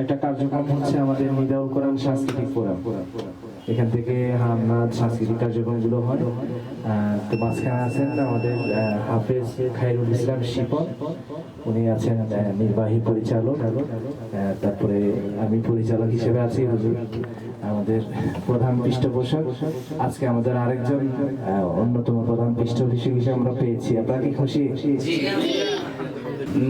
একটা কার্যক্রম হচ্ছে আমাদের নিদাউল কোরআন সাংস্কৃতিক ফোরাম। এখান থেকে হামনাদ সাংস্কৃতিক কার্যক্রমগুলো হয়। তো মাঝখানে আছেন আমাদের হাফেজ খায়রুল ইসলাম শিপন। উনি আছেন নির্বাহী পরিচালক। তারপরে আমি পরিচালক হিসেবে আছি, হুজুর। আমাদের প্রধান পৃষ্ঠপোষক আজকে আমাদের আরেকজন আহ, অন্যতম প্রধান পৃষ্ঠপোষক হিসেবে আমরা পেয়েছি আপনারা কি খুশি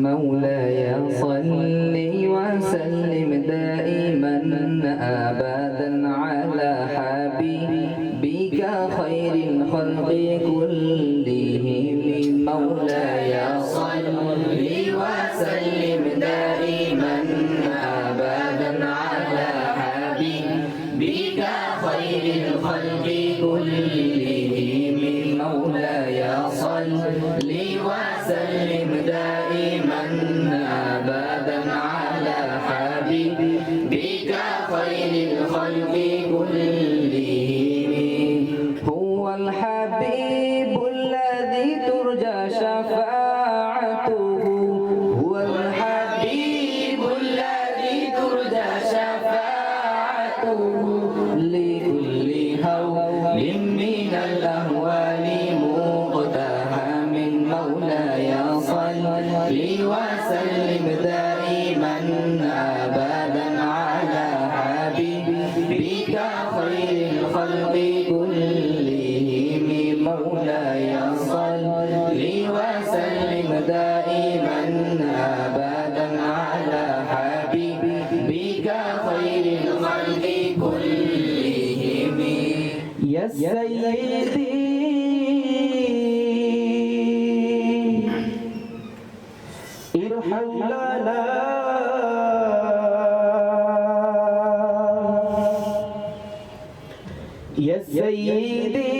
مولاي صل وسلم دائما ابدا على حبيبك خير الخلق مولاي صل وسلم دائما أبدا على حبيبك خير الخلق كلهم. يا سيدي. ارحم لنا. يا سيدي.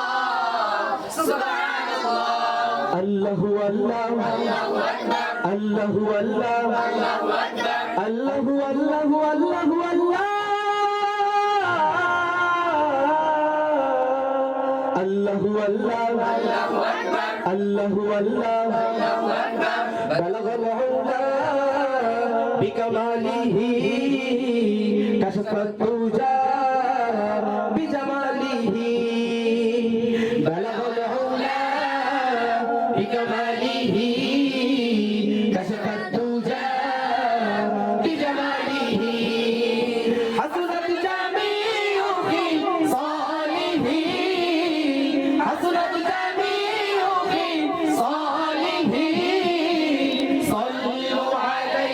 الله الله الله الله الله الله الله الله الله الله الله بلغ العلا بكماله كشف التجار بجماله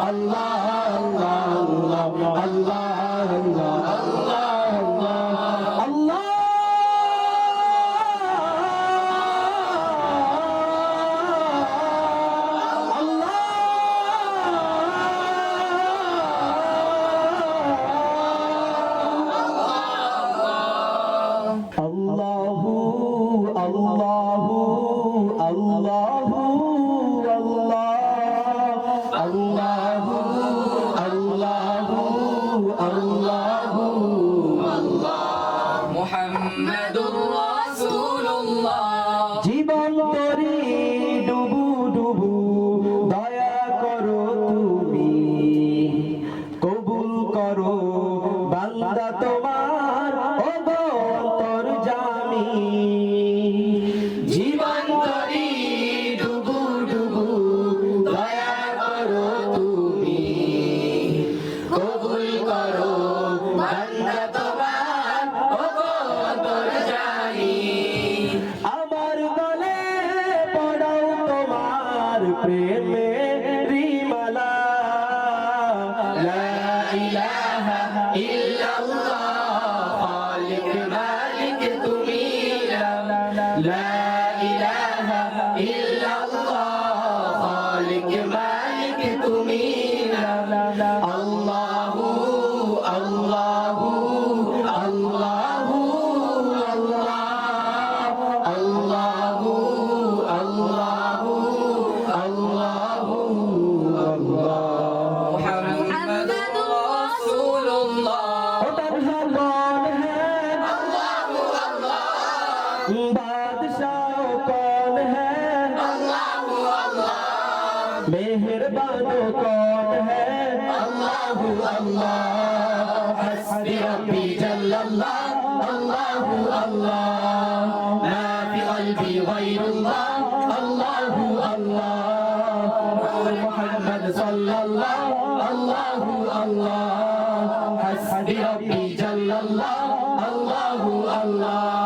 আল্লাহ الله ما في قلبي غير الله الله الله نور محمد صلى الله الله الله حسبي ربي جل الله الله الله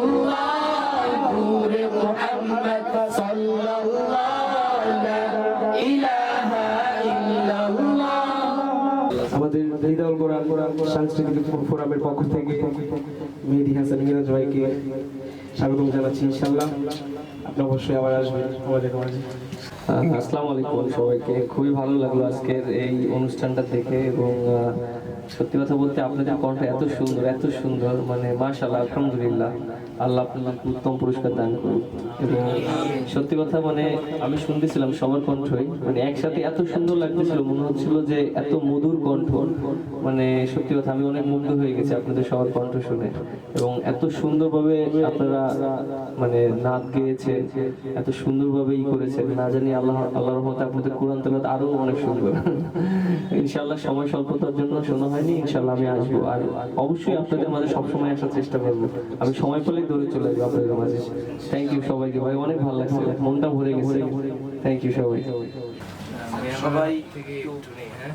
সাংস্কৃতিক ফোরামের পক্ষ থেকে মেহেদি হাসান মিরাজ ভাইকে স্বাগতম জানাচ্ছি ইনশাল্লাহ আপনি অবশ্যই আবার আসবেন আমাদের মাঝে। আসসালামু আলাইকুম সবাইকে। খুবই ভালো লাগল আজকের এই অনুষ্ঠানটা দেখে এবং সত্যি কথা বলতে আপনাদের কণ্ঠ এত সুন্দর এত সুন্দর মানে মাশাল্লাহ আলহামদুলিল্লাহ। আল্লাহ আপনাকে উত্তম পুরস্কার দান করুন। এবং সত্যি কথা মানে আমি শুনতেছিলাম সবার কণ্ঠই। মানে একসাথে এত সুন্দর লাগতেছিল, মনে হচ্ছিল যে এত মধুর কণ্ঠ। মানে সত্যি কথা আমি অনেক মুগ্ধ হয়ে গেছি আপনাদের সবার কণ্ঠ শুনে। এবং এত সুন্দরভাবে আপনারা মানে নাচ গেয়েছেন এত সুন্দরভাবে ই করেছেন না জানি আল্লাহ আল্লাহ রহমতে আপনাদের কোরআন তেলাত আরও অনেক সুন্দর। ইনশাল্লাহ সময় স্বল্পতার জন্য শোনা হয়নি ইনশাল্লাহ আমি আসব। আর অবশ্যই আপনাদের মাঝে সবসময় আসার চেষ্টা করব। আমি সময় পেলেই দৌড়ে চলে যাব আপনাদের মাঝে। থ্যাংক ইউ সবাইকে ভাই, অনেক ভালো লাগছে। মনটা ভরে গেছে। থ্যাংক ইউ সবাই। সবাই থেকে হ্যাঁ?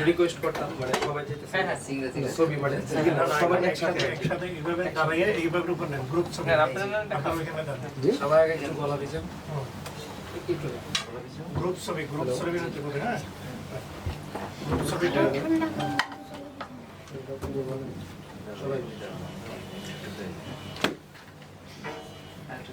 রিকোয়েস্ট করতাম মানে সবাই যেতে হ্যাঁ হ্যাঁ সিঙ্গেল সিঙ্গেল ছবি মানে সবাই একসাথে একসাথে এইভাবে দাঁড়িয়ে এইভাবে উপর নেন গ্রুপ ছবি হ্যাঁ, আপনারা সবাই আগে একটু গলা একটু গ্রুপ ছবি গ্রুপ ছবি হতে পারে হ্যাঁ? গ্রুপ ছবিটা আসব অবশ্যই সবাই আসো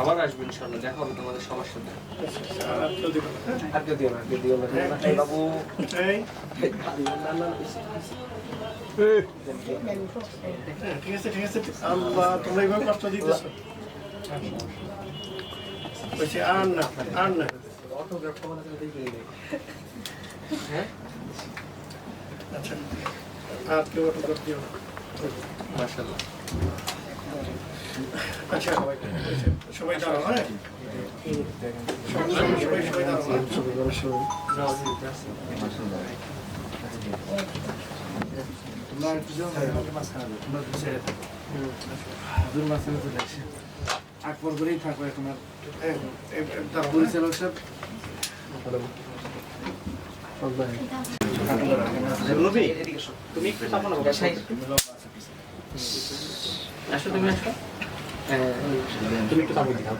আবার আসবেন ইনশাল্লাহ দেখা হবে তোমাদের সবার সাথে। আর কেউ দিও না কেউ দিও না। বাবু। ঠিক আছে ঠিক আছে আল্লাহ তোমরা এইভাবে কষ্ট দিতেছো? বলছি আর না আর না। অটোগ্রাফ হ্যাঁ? আচ্ছা আর কেউ অটোগ্রাফ দিও না। মাশাআল্লাহ। আচ্ছা সবাই দাঁড়াও হ্যাঁ সবাই সবাই দাঁড়াও থাকো এখন আর? পরিচালক সাহেব তুমি একটু আসো, তুমি আসো তুমি একটু চাপো দিকে